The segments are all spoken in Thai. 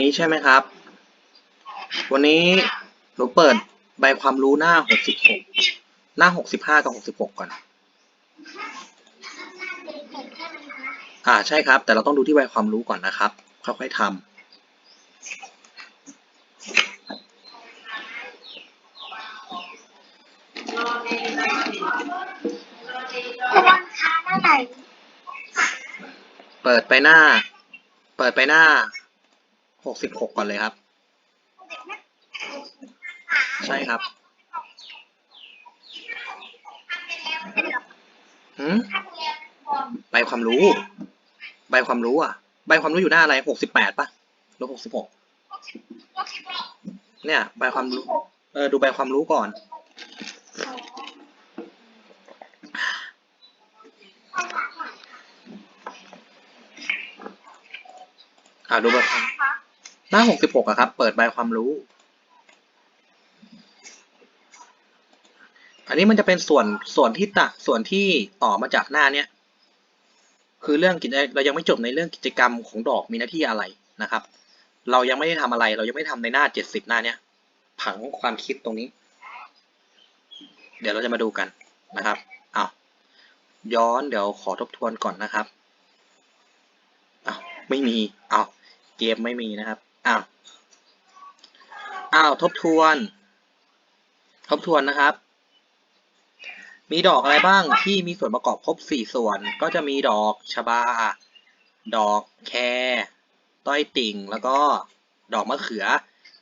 วันนี้ใช่ไหมครับ วันนี้หนูเปิดใบความรู้หน้าหกสิบหกหน้าหกสิบห้ากับหกสิบหกก่อน อ่าใช่ครับ แต่เราต้องดูที่ใบความรู้ก่อนนะครับ ค่อยๆทำเปิดไปหน้า เปิดไปหน้า หกสิบหกก่อนเลยครับ ใช่ครับหืมใบความรู้ ใบความรู้อะ ใบความรู้อยู่หน้าอะไรหกสิบแปดป่ะหรือหกสิบหกเนี่ยใบความรู้ เออ ดูใบความรู้ก่อน อ่าดูใบความ หน้าหกสิบหกอะครับ เปิดใบความรู้ อันนี้มันจะเป็นส่วนส่วนที่ตะส่วนที่ต่อมาจากหน้าเนี้ย คือเรื่องกิจเรายังไม่จบในเรื่องกิจกรรมของดอกมีหน้าที่อะไรนะครับ เรายังไม่ได้ทำอะไร เรายังไม่ทำในหน้าเจ็ดสิบหน้าเนี้ย ผังความคิดตรงนี้ เดี๋ยวเราจะมาดูกันนะครับอ้าวย้อนเดี๋ยวขอทบทวนก่อนนะครับอ้าวไม่มีอ้าวเกมไม่มีนะครับ อ้าวอ้าวทบทวน ทบทวนนะครับ มีดอกอะไรบ้างที่มีส่วนประกอบครบสี่ส่วน ก็จะมีดอกชบา ดอกแครต้อยติ่ง แล้วก็ดอกมะเขือ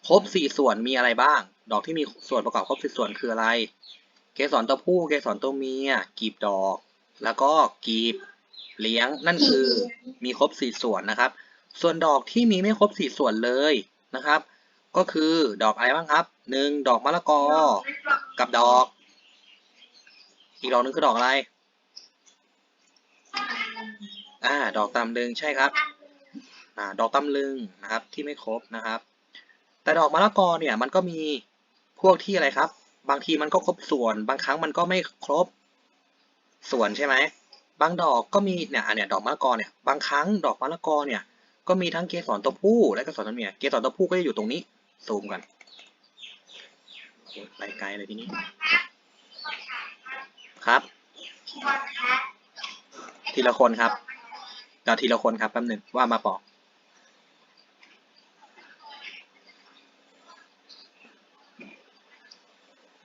ครบสี่ส่วนมีอะไรบ้าง ดอกที่มีส่วนประกอบครบสี่ส่วนคืออะไร เกสรตัวผู้เกสรตัวเมียกีบดอก แล้วก็กีบเลี้ยงนั่นคือมีครบสี่ส่วนนะครับ ส่วนดอกที่มีไม่ครบสี่ส่วนเลยนะครับ ก็คือดอกอะไรบ้างครับหนึ่งดอกมะละกอ กับดอก อีกดอกหนึงคือดอกอะไร อ่า ดอกตำลึงใช่ครับ อ่า ดอกตำลึงนะครับที่ไม่ครบนะครับ แต่ดอกมะละกอเนี่ยมันก็มีพวกที่อะไรครับ บางทีมันก็ครบส่วน บางครั้งมันก็ไม่ครบส่วนใช่ไหมบางดอกก็มีเนี่ยอันเนี้ยดอกมะละกอเนี่ยบางครั้งดอกมะละกอเนี่ย ก็มีทั้งเกสรตัวผู้และเกสรตัวเมีย เกสรตัวผู้ก็จะอยู่ตรงนี้ ซูมกันไปไกลเลยทีนี้ ครับ ทีละคนครับเดี๋ยวทีละคนครับแป๊บหนึ่งว่ามาปอก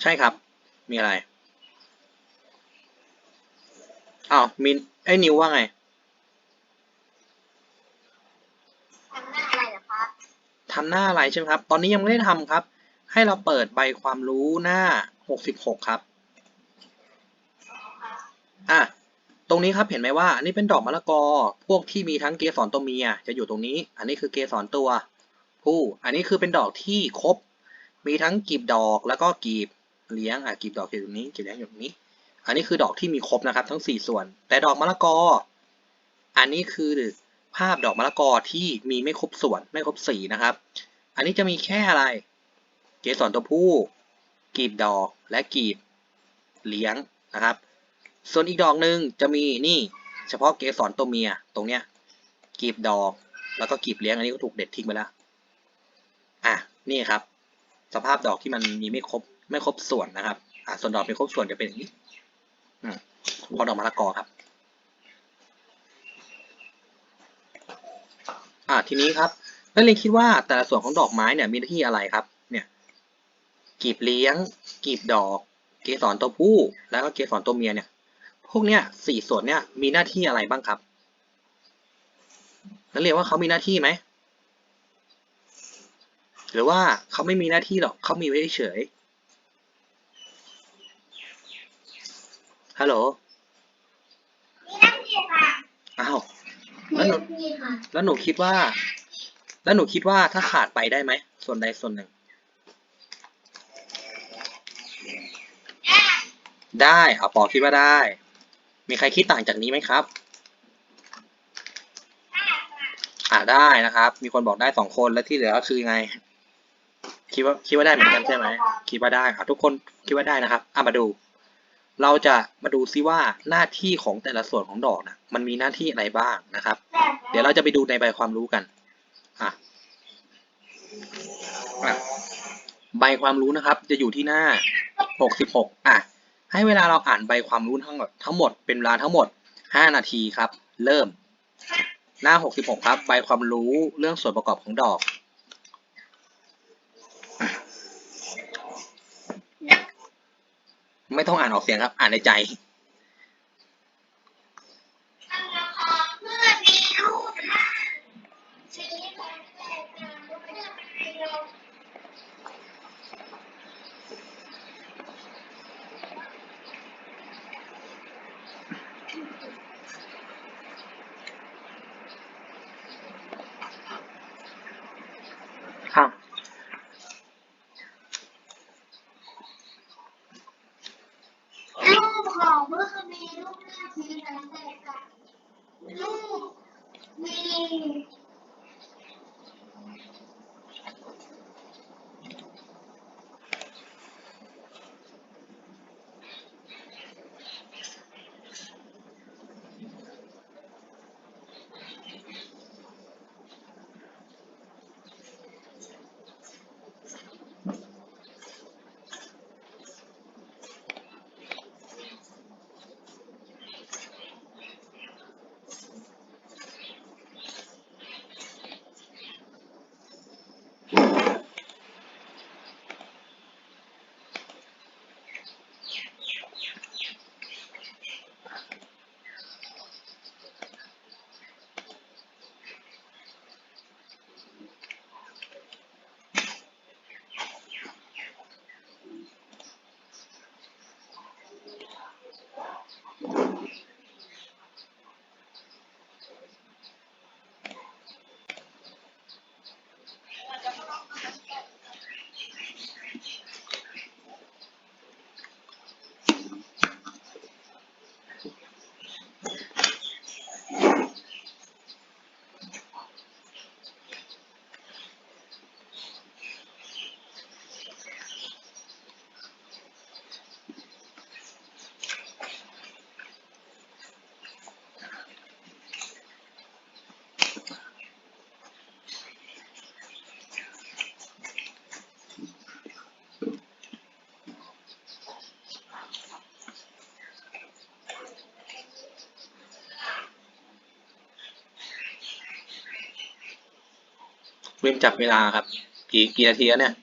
ใช่ครับ มีอะไร อ้าวมินไอ้นิวว่าไง ทำหน้าอะไรเหรอครับ ทำหน้าอะไรใช่ไหมครับ ตอนนี้ยังไม่ได้ทำครับ ให้เราเปิดใบความรู้หน้าหกสิบหกครับ อะ ตรงนี้ครับเห็นไหมว่าอันนี้เป็นดอกมะละกอ พวกที่มีทั้งเกสรตัวเมียจะอยู่ตรงนี้ อันนี้คือเกสรตัวผู้ อันนี้คือเป็นดอกที่ครบ มีทั้งกีบดอกแล้วก็กีบเลี้ยง อะกีบดอกอยู่ตรงนี้กีบเลี้ยงอยู่ตรงนี้ อันนี้คือดอกที่มีครบนะครับ ทั้งสี่ส่วน แต่ดอกมะละกอ อันนี้คือ ภาพดอกมะละกอที่มีไม่ครบส่วนไม่ครบสีนะครับ อันนี้จะมีแค่อะไร เกสรตัวผู้กีบดอกและกีบเลี้ยงนะครับ ส่วนอีกดอกหนึ่งจะมีนี่เฉพาะเกสรตัวเมียตรงเนี้ยกีบดอกแล้วก็กีบเลี้ยงอันนี้ก็ถูกเด็ดทิ้งไปแล้วอะนี่ครับ สภาพดอกที่มันมีไม่ครบไม่ครบส่วนนะครับอะส่วนดอกไม่ครบส่วนจะเป็นอย่างนี้อืมพราะดอกมะละกอครับ อะทีนี้ครับนักเรียนคิดว่าแต่ละส่วนของดอกไม้เนี่ยมีหน้าที่อะไรครับ เนี่ยกีบเลี้ยงกีบดอก เกสรตัวผู้ แล้วก็เกสรตัวเมียเนี่ย พวกเนี้ยสี่ส่วนเนี่ยมีหน้าที่อะไรบ้างครับนักเรียนว่าเขามีหน้าที่ไหมหรือว่าเขาไม่มีหน้าที่หรอกเขามีไว้เฉยฮัลโหลมีหน้าที่ค่ะอ้าวมี แล้วหนูแล้วหนูคิดว่า แล้วหนูคิดว่าถ้าขาดไปได้ไหม ส่วนใดส่วนหนึ่ง ได้เอาปอคิดว่าได้ มีใครคิดต่างจากนี้ไหมครับอ่าได้นะครับ มีคนบอกได้สองคนแล้วที่เหลือก็คือยังไง คิดว่าคิดว่าได้เหมือนกันใช่ไหมคิดว่าได้ครับทุกคนคิดว่าได้นะครับอะมาดู เราจะมาดูซิว่าหน้าที่ของแต่ละส่วนของดอกนะมันมีหน้าที่อะไรบ้างนะครับ เดี๋ยวเราจะไปดูในใบความรู้กันอะใบความรู้นะครับ จะอยู่ที่หน้า 66อะให้เวลาเราอ่านใบความรู้ทั้งหมดทั้งหมดเป็นเวลาทั้งหมด 5 นาทีครับ เริ่ม หน้า 66 ครับ ใบความรู้เรื่องส่วนประกอบของดอก ไม่ต้องอ่านออกเสียงครับ อ่านในใจ เมื่อมีรูปร่างสีสันแตกต่างเมื่อประโยค ครับ รูปของเมื่อมีรูปร่างสีสันแตกต่างรูป มี วิมจับเวลาครับ กี่กี่นาทีแล้วเนี่ย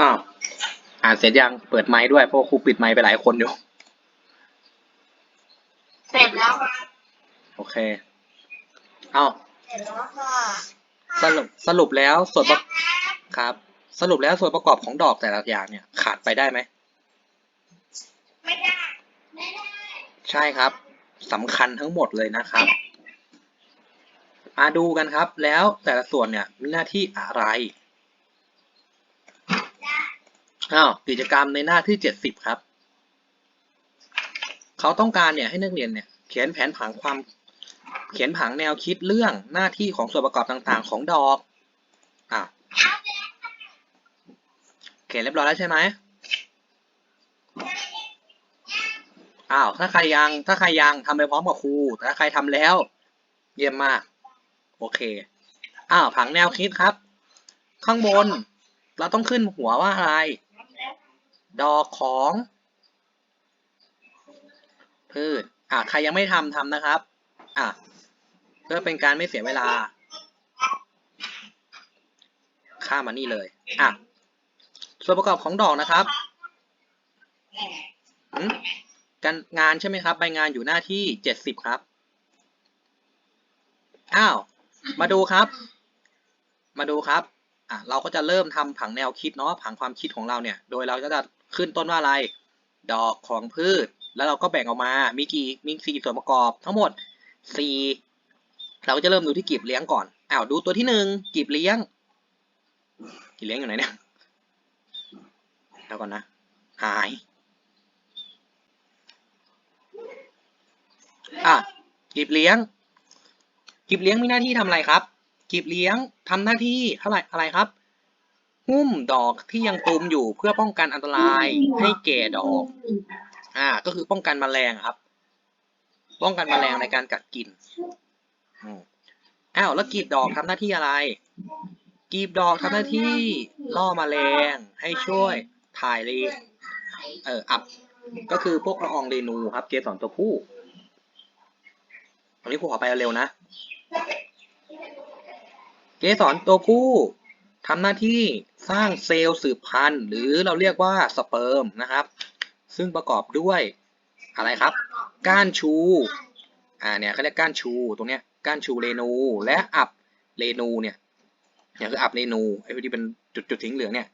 อ้าวอ่านเสร็จยังเปิดไมค์ด้วยเพราะว่าครูปิดไมค์ไปหลายคนอยู่ เสร็จแล้วค่ะโอเค เอ้าเส ร็จแล้วค่ะสรุปสรุปแล้วส่วนประครับ สรุปแล้วส่วนประกอบของดอกแต่ละอย่างเนี่ยขาดไปได้ไหมไม่ได้ไม่ได้ ใช่ครับสำคัญทั้งหมดเลยนะครับมาดูกันครับ แล้วแต่ละส่วนเนี่ยมีหน้าที่อะไรอ้าวกิจกรรมในหน้าที่เจ็ดสิบครับ เขาต้องการเนี่ยให้นักเรียนเนี่ยเขียนแผนผังความ เขียนผังแนวคิดเรื่องหน้าที่ของส่วนประกอบต่างๆ ของดอกอ้าวเขียนเรียบร้อยแล้วใช่ไหมอ้าว ถ้าใครยัง ถ้าใครยังทำไปพร้อมกับครู แต่ถ้าใครทำแล้ว เยี่ยมมาก โอเค อ้าว ผังแนวคิดครับ ข้างบน เราต้องขึ้นหัวว่าอะไร ดอกของพืชอะใครยังไม่ทำทำนะครับ อะ เพื่อเป็นการไม่เสียเวลา ข้ามมานี่เลย อะ ส่วนประกอบของดอกนะครับหืมการงานใช่ไหมครับ ใบงานอยู่หน้าที่เจ็ดสิบครับ อ้าว มาดูครับ มาดูครับ อะ เราก็จะเริ่มทำผังแนวคิดเนาะ ผังความคิดของเราเนี่ย โดยเราก็จะขึ้นต้นว่าอะไร ดอกของพืช แล้วเราก็แบ่งออกมา มีกี่ มีสี่ส่วนประกอบทั้งหมดสี่ เราก็จะเริ่มดูที่กีบเลี้ยงก่อนอ้าวดูตัวที่หนึ่งกีบเลี้ยงกีบเลี้ยงอยู่ไหนเนี่ยเดี๋ยวก่อนนะ หาย อะกีบเลี้ยงกีบเลี้ยงมีหน้าที่ทำอะไรครับกีบเลี้ยงทำหน้าที่เท่าไหร่อะไรครับหุ้มดอกที่ยังตูมอยู่เพื่อป้องกันอันตรายให้แก่ดอก อ่า ก็คือป้องกันแมลงครับ ป้องกันแมลงในการกัดกิน เอ้าวแล้วกีบดอกทำหน้าที่อะไร กีบดอกทำหน้าที่ล่อแมลงให้ช่วยถ่ายเรเอออับ ก็คือพวกละอองเรนูครับ เกสรตัวผู้อันนี้ครูขอไปเร็วนะ เกสรตัวผู้ทำหน้าที่สร้างเซลล์สืบพันธุ์ หรือเราเรียกว่าสเปิร์มนะครับ ซึ่งประกอบด้วยอะไรครับ ก้านชู อ่าเนี่ยเขาเรียกก้านชูตรงเนี้ย ก้านชูเรนู และอับเรนูเนี่ยเนี่ยคืออับเรนูไอ้ที่เป็นจุดจุดๆทิ้งเหลืองเนี่ย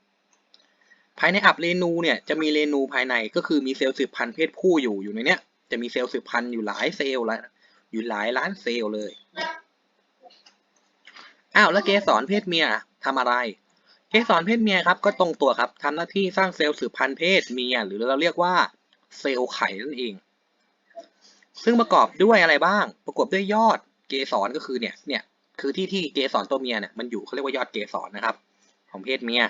ภายในอับเรนูเนี่ยจะมีเรนูภายในก็คือมีเซลล์สืบพันธุ์เพศผู้อยู่อยู่ในเนี้ยจะมีเซลล์สืบพันธุ์อยู่หลายเซลล์ละอยู่หลายล้านเซลล์เลยอ้าวแล้วเกสรเพศเมียทำอะไร เกสรเพศเมียครับก็ตรงตัวครับทำหน้าที่สร้างเซลล์สืบพันธุ์เพศเมีย หรือเราเรียกว่าเซลล์ไข่นั่นเอง ซึ่งประกอบด้วยอะไรบ้าง ประกอบด้วยยอด เกสรก็คือเนี่ยเนี่ยคือที่ที่เกสรตัวเมียเนี่ยมันอยู่เขาเรียกว่ายอดเกสรนะครับ ของเพศเมีย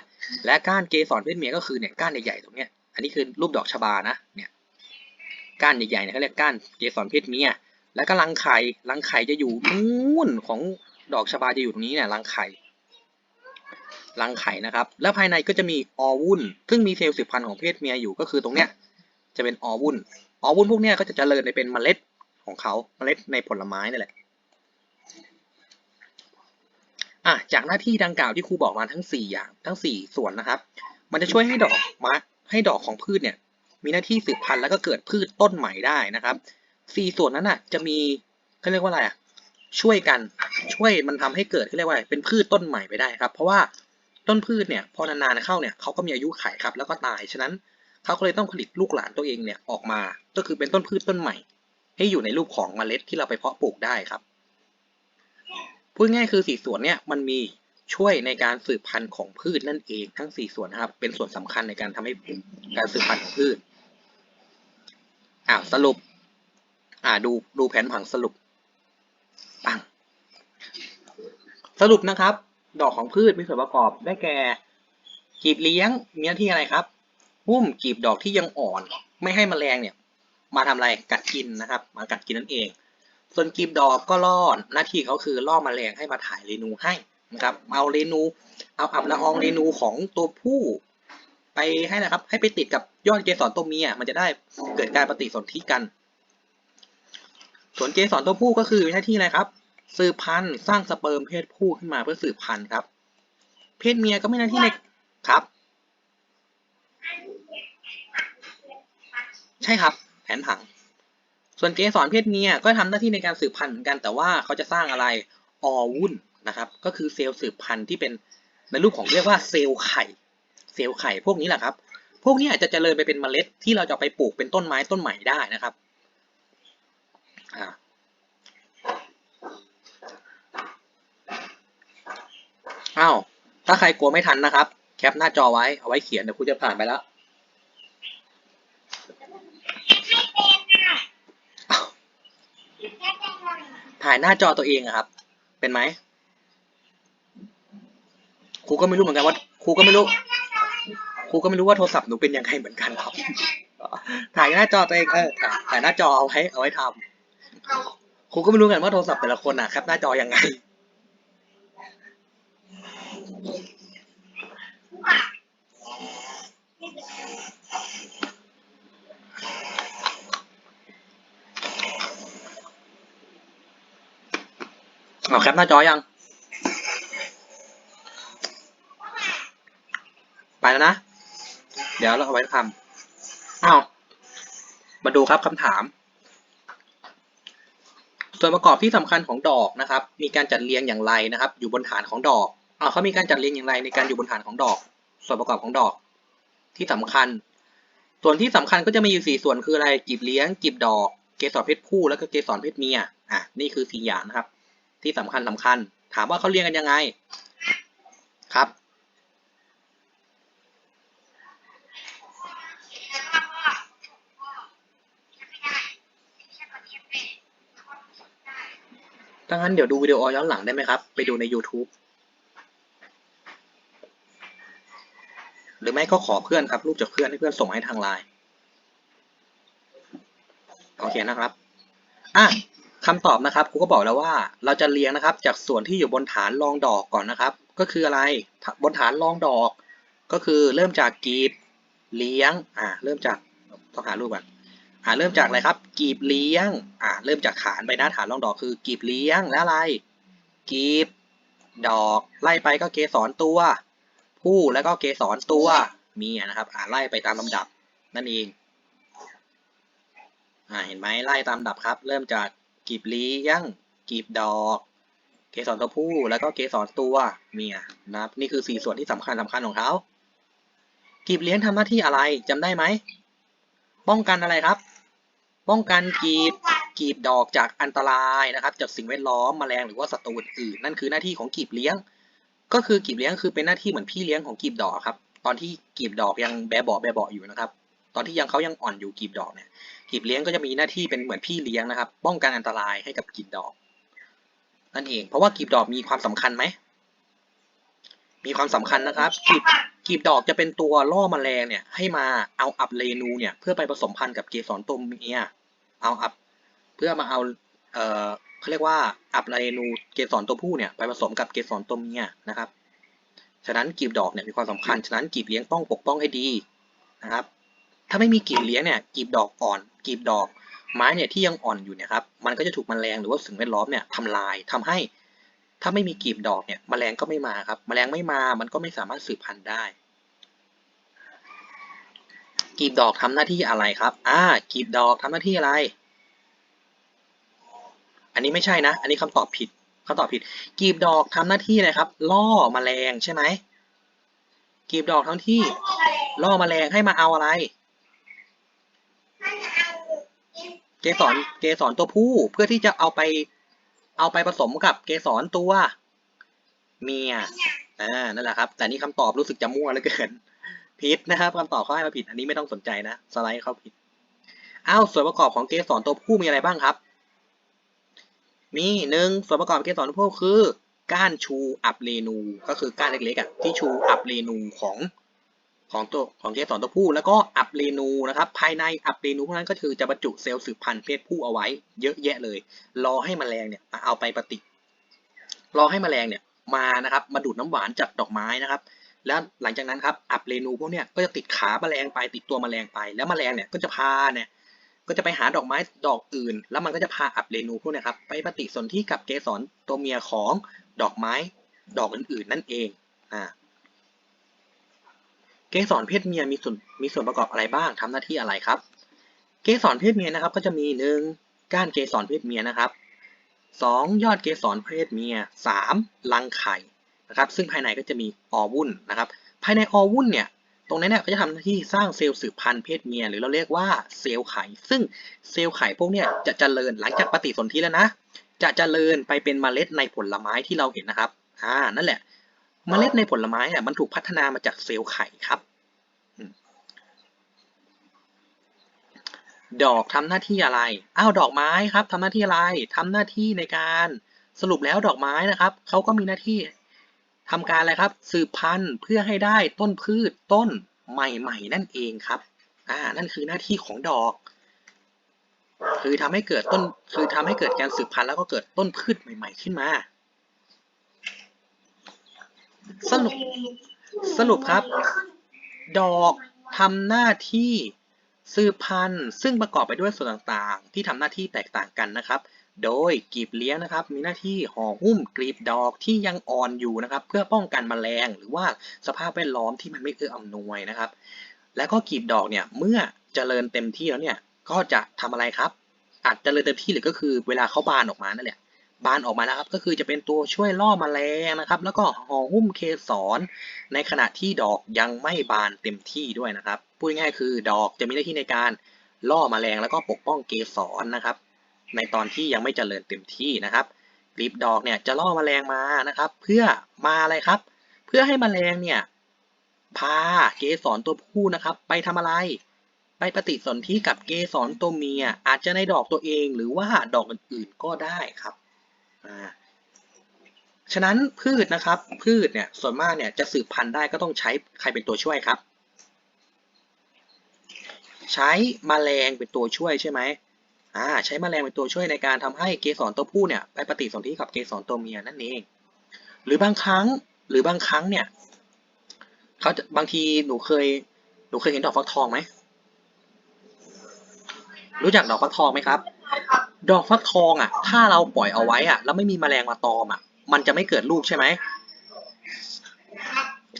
และก้านเกสรเพศเมียก็คือเนี่ยก้านใหญ่ๆตรงเนี้ยอันนี้คือรูปดอกชบานะเนี่ยก้านใหญ่ๆเนี่ยเขาเรียกก้านเกสรเพศเมีย แล้วก็รังไข่รังไข่จะอยู่นู่นของดอกชบาจะอยู่ตรงนี้เนี่ยรังไข่รังไข่นะครับ แล้วภายในก็จะมีออวุ้นซึ่งมีเซลล์สืบพันธุ์ของเพศเมียอยู่ก็คือตรงเนี้ยจะเป็นออวุ้นออวุ้นพวกเนี้ยก็จะเจริญในเป็นเมล็ดของเขาเมล็ดในผลไม้นี่แหละ อะจากหน้าที่ดังกล่าวที่ครูบอกมาทั้งสี่อย่างทั้งสี่ส่วนนะครับ มันจะช่วยให้ดอกไม้ให้ดอกของพืชเนี่ย มีหน้าที่สืบพันธุ์แล้วก็เกิดพืชต้นใหม่ได้นะครับสี่ส่วนนั้นอะ จะมีเขาเรียกว่าอะไรอะช่วยกันช่วยมันทำให้เกิดเขาเรียกว่าอะไรเป็นพืชต้นใหม่ไปได้ครับ เพราะว่าต้นพืชเนี่ยพอนานๆเข้าเนี่ยเขาก็มีอายุขัยครับแล้วก็ตายฉะนั้นเขาก็เลยต้องผลิตลูกหลานตัวเองเนี่ยออกมา ก็คือเป็นต้นพืชต้นใหม่ ให้อยู่ในรูปของเมล็ดที่เราไปเพาะปลูกได้ครับ พูดง่ายคือสี่ส่วนเนี่ยมันมีช่วยในการสืบพันธุ์ของพืชนั่นเองทั้งสี่ส่วนนะครับ เป็นส่วนสำคัญในการทำให้การสืบพันธุ์ของพืชอ่าสรุป อ่าดูดูแผนผังสรุปปังสรุปนะครับ ดอกของพืชมีส่วนประกอบได้แก่กีบเลี้ยงมีหน้าที่อะไรครับหุ้มกีบดอกที่ยังอ่อน ไม่ให้มแมลงเนี่ย มาทำอะไรกัดกินนะครับ มากัดกินนั่นเอง ส่วนกีบดอกก็ล่อหน้าที่เขาคือล่อแมลงให้มาถ่ายเรนูให้นะครับเอาเรนู เอาอับละอองเรนูของตัวผู้ไปให้นะครับ ให้ไปติดกับยอดเกสรตัวเมียมันจะได้เกิดการปฏิสนธิกัน ส่วนเกสรตัวผู้ก็คือมีหน้าที่อะไรครับ สืบพันธุ์สร้างสเปิร์มเพศผู้ขึ้นมาเพื่อสืบพันธุ์ครับ เพศเมียก็ไม่หน้าที่ในครับ ใช่ครับ แผนผัง ส่วนเกสรเพศเมียก็ทำหน้าที่ในการสืบพันธุ์เหมือนกันแต่ว่าเขาจะสร้างอะไรออวุ้นนะครับ ก็คือเซลล์สืบพันธุ์ที่เป็นในรูปของเรียกว่าเซลล์ไข่เซลล์ไข่พวกนี้แหละครับ พวกนี้อาจจะเจริญไปเป็นเมล็ดที่เราจะไปปลูกเป็นต้นไม้ต้นใหม่ได้นะครับอ้าวถ้าใครกลัวไม่ทันนะครับ แคปหน้าจอไว้เอาไว้เขียนเดี๋ยวครูจะผ่านไปแล้ว ถ่ายหน้าจอตัวเองอะครับ เป็นไหมครูก็ไม่รู้เหมือนกันว่าครูก็ไม่รู้ครูก็ไม่รู้ว่าโทรศัพท์หนูเป็นยังไงเหมือนกันครับ ถ่ายหน้าจอตัวเองเออถ่ายหน้าจอเอาไว้เอาไว้ทำครูก็ไม่รู้กันว่าโทรศัพท์แต่ละคนอะครับหน้าจอยังไง เอาแคปหน้าจอยัง ไปแล้วนะ เดี๋ยวเราเอาไว้ทำอ้าวมาดูครับคำถาม ส่วนประกอบที่สำคัญของดอกนะครับ มีการจัดเรียงอย่างไรนะครับ อยู่บนฐานของดอกอ่าเขามีการจัดเรียงอย่างไรในการอยู่บนฐานของดอก ส่วนประกอบของดอก ที่สำคัญ ส่วนที่สำคัญก็จะมีอยู่สี่ส่วนคืออะไรกีบเลี้ยงกีบดอก เกสรเพศผู้แล้วก็เกสรเพศเมียอะนี่คือสี่อย่างนะครับ ที่สำคัญสำคัญ ถามว่าเขาเรียงกันยังไงครับทถ้างั้นเดี๋ยวดูวิดีโอย้อนหลังได้ไหมครับ ไปดูใน YouTube หรือไม่ก็ขอเพื่อนครับ รูปจากเพื่อนให้เพื่อนส่งให้ทางไลน์ โอเคนะครับ อะ คำตอบนะครับครูก็บอกแล้วว่าเราจะเรียงนะครับ จากส่วนที่อยู่บนฐานรองดอกก่อนนะครับ ก็คืออะไรบนฐานรองดอก ก็คือเริ่มจากกีบเลี้ยงอ่าเริ่มจากต้องหารูปก่อนอ่าเริ่มจากอะไรครับ กีบเลี้ยงอ่าเริ่มจากฐานไปน้าฐานรองดอกคือกีบเลี้ยงแล้วอะไร กีบดอกไล่ไปก็เกสรตัว ผู้แล้วก็เกสรตัวเมียนะครับ อ่าไล่ไปตามลำดับนั่นเองอ่าเห็นไหมไล่ตามลำดับครับ เริ่มจาก กีบเลี้ยง กีบดอก เกสรตัวผู้ แล้วก็เกสรตัวเมียนะครับ นี่คือสี่ส่วนที่สำคัญสำคัญของเขา กีบเลี้ยงทำหน้าที่อะไรจำได้ไหม ป้องกันอะไรครับ ป้องกันกีบ กีบดอกจากอันตรายนะครับ จากสิ่งแวดล้อมแมลงหรือว่าศัตรูอื่น นั่นคือหน้าที่ของกีบเลี้ยง ก็คือกีบเลี้ยงคือเป็นหน้าที่เหมือนพี่เลี้ยงของกีบดอกครับ ตอนที่กีบดอกยังแบเบาะแบเบาะอยู่นะครับ ตอนที่ยังเขายังอ่อนอยู่กีบดอกเนี่ย กีบเลี้ยงก็จะมีหน้าที่เป็นเหมือนพี่เลี้ยงนะครับ ป้องกันอันตรายให้กับกีบดอกนั่นเอง เพราะว่ากีบดอกมีความสำคัญไหม มีความสำคัญนะครับ กีบกีบดอกจะเป็นตัวล่อแมลงเนี่ยให้มาเอาอับเรนูเนี่ยเพื่อไปผสมพันธุ์กับเกสรตัวเมียเอาอับเพื่อมาเอาเอ่อเขาเรียกว่าอับเรนูเกสรตัวผู้เนี่ยไปผสมกับเกสรตัวเมียนะครับ ฉะนั้นกีบดอกเนี่ยมีความสำคัญ ฉะนั้นกีบเลี้ยงต้องปกป้องให้ดีนะครับ ถ้าไม่มีกีบเลี้ยงเนี่ยกีบดอกอ่อนกีบดอกไม้เนี่ยที่ยังอ่อนอยู่เนี่ยครับมันก็จะถูกแมลงหรือว่าสิ่งแวดล้อมเนี่ยทำลายทำให้ ถ้าไม่มีกีบดอกเนี่ยแมลงก็ไม่มาครับแมลงไม่มามันก็ไม่สามารถสืบพันธุ์ได้กีบดอกทำหน้าที่อะไรครับอ่ากีบดอกทำหน้าที่อะไร อันนี้ไม่ใช่นะ อันนี้คำตอบผิดคำตอบผิดกีบดอกทำหน้าที่อะไรครับ ล่อแมลงใช่ไหมกีบดอกทำที่ล่อแมลงให้มาเอาอะไร เกสรเกสรตัวผู้เพื่อที่จะเอาไปเอาไปผสมกับเกสรตัวเมียอ่านั่นแหละครับ แต่นี่คำตอบรู้สึกจะมั่วเหลือเกินผิดนะครับคำตอบเขาให้มาผิด อันนี้ไม่ต้องสนใจนะสไลด์เขาผิดอ้าวส่วนประกอบของเกสรตัวผู้มีอะไรบ้างครับ มีหนึ่งส่วนประกอบเกสรตัวผู้คือก้านชูอับเรนู ก็คือก้านเล็กๆอะที่ชูอับเรนูของ ของตัวของเกสรตัวผู้ แล้วก็อับเรนูนะครับ ภายในอับเรนูพวกนั้นก็คือจะบรรจุเซลล์สืบพันธุ์เพศผู้เอาไว้ เยอะแยะเลย รอให้แมลงเนี่ยเอาไปปฏิรอให้แมลงเนี่ยมานะครับมาดูดน้ำหวานจากดอกไม้นะครับ แล้วหลังจากนั้นครับอับเรนูพวกเนี้ยก็จะติดขาแมลงไปติดตัวแมลงไป แล้วแมลงเนี่ยก็จะพาเนี่ยก็จะไปหาดอกไม้ดอกอื่น แล้วมันก็จะพาอับเรนูพวกนี้ครับไปปฏิสนธิกับเกสรตัวเมียของดอกไม้ดอกอื่นๆ นั่นเองอ่า เกสรเพศเมียมีส่วนมีส่วนประกอบอะไรบ้างทำหน้าที่อะไรครับ เกสรเพศเมียนะครับ ก็จะมีหนึ่งก้านเกสรเพศเมียนะครับสองยอดเกสรเพศเมียสามรังไข่นะครับ ซึ่งภายในก็จะมีออวุ่นนะครับ ภายในออวุ่นเนี่ยตรงนั้นเนี่ยก็จะทำหน้าที่สร้างเซลล์สืบพันธุ์เพศเมีย หรือเราเรียกว่าเซลล์ไข่ ซึ่งเซลล์ไข่พวกเนี้ยจะเจริญหลังจากปฏิสนธิแล้วนะ จะเจริญไปเป็นเมล็ดในผลไม้ที่เราเห็นนะครับ อ่า นั่นแหละ เมล็ดในผลไม้เนี่ยมันถูกพัฒนามาจากเซลล์ไข่ครับ ดอกทำหน้าที่อะไร อ้าวดอกไม้ครับทำหน้าที่อะไรทำหน้าที่ในการสรุปแล้วดอกไม้นะครับเขาก็มีหน้าที่ทำการอะไรครับ สืบพันธุ์เพื่อให้ได้ต้นพืชต้นใหม่ ๆ นั่นเองครับ อ่า นั่นคือหน้าที่ของดอก คือทำให้เกิดต้น คือทำให้เกิดการสืบพันธุ์แล้วก็เกิดต้นพืชใหม่ ๆ ขึ้นมา สรุปสรุปครับ ดอกทำหน้าที่สืบพันธุ์ซึ่งประกอบไปด้วยส่วนต่างๆ ที่ทำหน้าที่แตกต่างกันนะครับ โดยกลีบเลี้ยงนะครับ มีหน้าที่ห่อหุ้มกลีบดอกที่ยังอ่อนอยู่นะครับ เพื่อป้องกันแมลงหรือว่าสภาพแวดล้อมที่มันไม่เอื้ออำนวยนะครับ แล้วก็กลีบดอกเนี่ยเมื่อเจริญเต็มที่แล้วเนี่ยก็จะทำอะไรครับอาจเจริญเต็มที่หรือก็คือเวลาเขาบานออกมานั่นแหละ บานออกมาแล้วครับ ก็คือจะเป็นตัวช่วยล่อแมลงนะครับ แล้วก็ห่อหุ้มเคสรในขณะที่ดอกยังไม่บานเต็มที่ด้วยนะครับพูดง่ายคือดอกจะมีหน้าที่ในการล่อแมลงแล้วก็ปกป้องเกสรนะครับ ในตอนที่ยังไม่เจริญเต็มที่นะครับกลีบดอกเนี่ยจะล่อแมลงมานะครับ เพื่อมาอะไรครับ เพื่อให้แมลงเนี่ยพาเกสรตัวผู้นะครับ ไปทำอะไร ไปปฏิสนธิกับเกสรตัวเมียอาจจะในดอกตัวเองหรือว่าดอกอื่นๆก็ได้ครับ ฉะนั้นพืชนะครับ พืชเนี่ยส่วนมากเนี่ยจะสืบพันธุ์ได้ก็ต้องใช้ใครเป็นตัวช่วยครับ ใช้แมลงเป็นตัวช่วยใช่ไหมอ่าใช้แมลงเป็นตัวช่วยในการทำให้เกสรตัวผู้เนี่ยไปปฏิสนธิกับเกสรตัวเมียนั่นเอง หรือบางครั้งหรือบางครั้งเนี่ยเขาจะบางทีหนูเคยหนูเคยเห็นดอกฟักทองไหมรู้จักดอกฟักทองไหมครับ ดอกฟักทองอะ ถ้าเราปล่อยเอาไว้อะ แล้วไม่มีแมลงมาตอมอะ มันจะไม่เกิดลูกใช่ไหม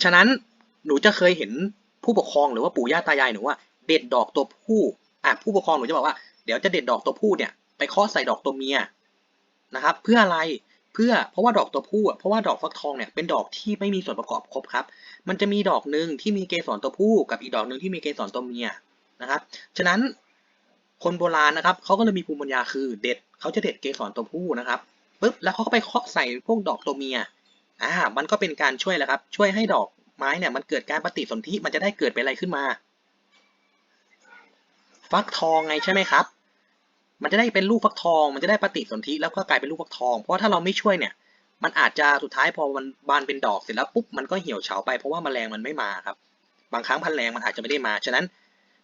ฉะนั้นหนูจะเคยเห็นผู้ปกครองหรือว่าปู่ย่าตายายหนูว่าเด็ดดอกตัวผู้อะผู้ปกครองหนูจะบอกว่าเดี๋ยวจะเด็ดดอกตัวผู้เนี่ยไปเคาะใส่ดอกตัวเมียนะครับ เพื่ออะไรเพื่อเพราะว่าดอกตัวผู้อะเพราะว่าดอกฟักทองเนี่ยเป็นดอกที่ไม่มีส่วนประกอบครบครับ มันจะมีดอกหนึ่งที่มีเกสรตัวผู้กับอีกดอกหนึ่งที่มีเกสรตัวเมียนะครับ ฉะนั้น คนโบราณนะครับเขาก็เลยมีภูมิปัญญาคือเด็ดเขาจะเด็ดเกสรตัวผู้นะครับปุ๊บแล้วเขาก็ไปเคาะใส่พวกดอกตัวเมียอ่ามันก็เป็นการช่วยแหละครับ ช่วยให้ดอกไม้เนี่ยมันเกิดการปฏิสนธิมันจะได้เกิดเป็นอะไรขึ้นมา ฟักทองไงใช่ไหมครับ มันจะได้เป็นลูกฟักทอง มันจะได้ปฏิสนธิแล้วก็กลายเป็นลูกฟักทอง เพราะถ้าเราไม่ช่วยเนี่ยมันอาจจะสุดท้ายพอมันบานเป็นดอกเสร็จแล้วปุ๊บมันก็เหี่ยวเฉาไปเพราะว่าแมลงมันไม่มาครับ บางครั้งพันแรงมันอาจจะไม่ได้มาฉะนั้น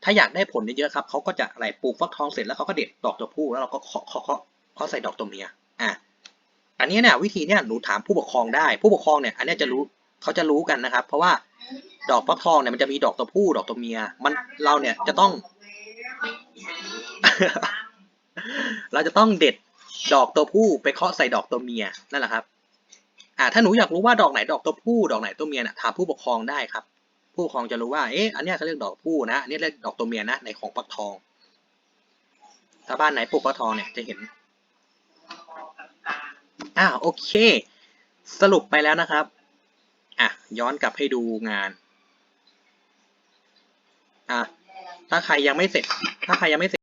ถ้าอยากได้ผลเยอะๆครับเขาก็จะอะไรปลูกฟักทองเสร็จแล้วเขาก็เด็ดดอกตัวผู้แล้วเราก็เคาะเคาะเคาะเคาะใส่ดอกตัวเมียอะอันนี้เนี่ยวิธีเนี่ยหนูถามผู้ปกครองได้ ผู้ปกครองเนี่ยอันนี้จะรู้เขาจะรู้กันนะครับ เพราะว่าดอกฟักทองเนี่ยมันจะมีดอกตัวผู้ดอกตัวเมีย มันเราเนี่ยจะต้อง เราจะต้องเด็ดดอกตัวผู้ไปเคาะใส่ดอกตัวเมียนั่นแหละครับอ่าถ้าหนูอยากรู้ว่าดอกไหนดอกตัวผู้ดอกไหนตัวเมียน่ะถามผู้ปกครองได้ครับ ผู้ปกครองจะรู้ว่า เอ๊ะ อันเนี้ยเขาเรียกดอกผู้นะ อันนี้เรียกดอกตัวเมียนะ ในของปักทอง ถ้าบ้านไหนปลูกปักทองเนี่ยจะเห็น อ่าโอเค สรุปไปแล้วนะครับ อะ ย้อนกลับให้ดูงาน อะ ถ้าใครยังไม่เสร็จ ถ้าใครยังไม่เสร็จ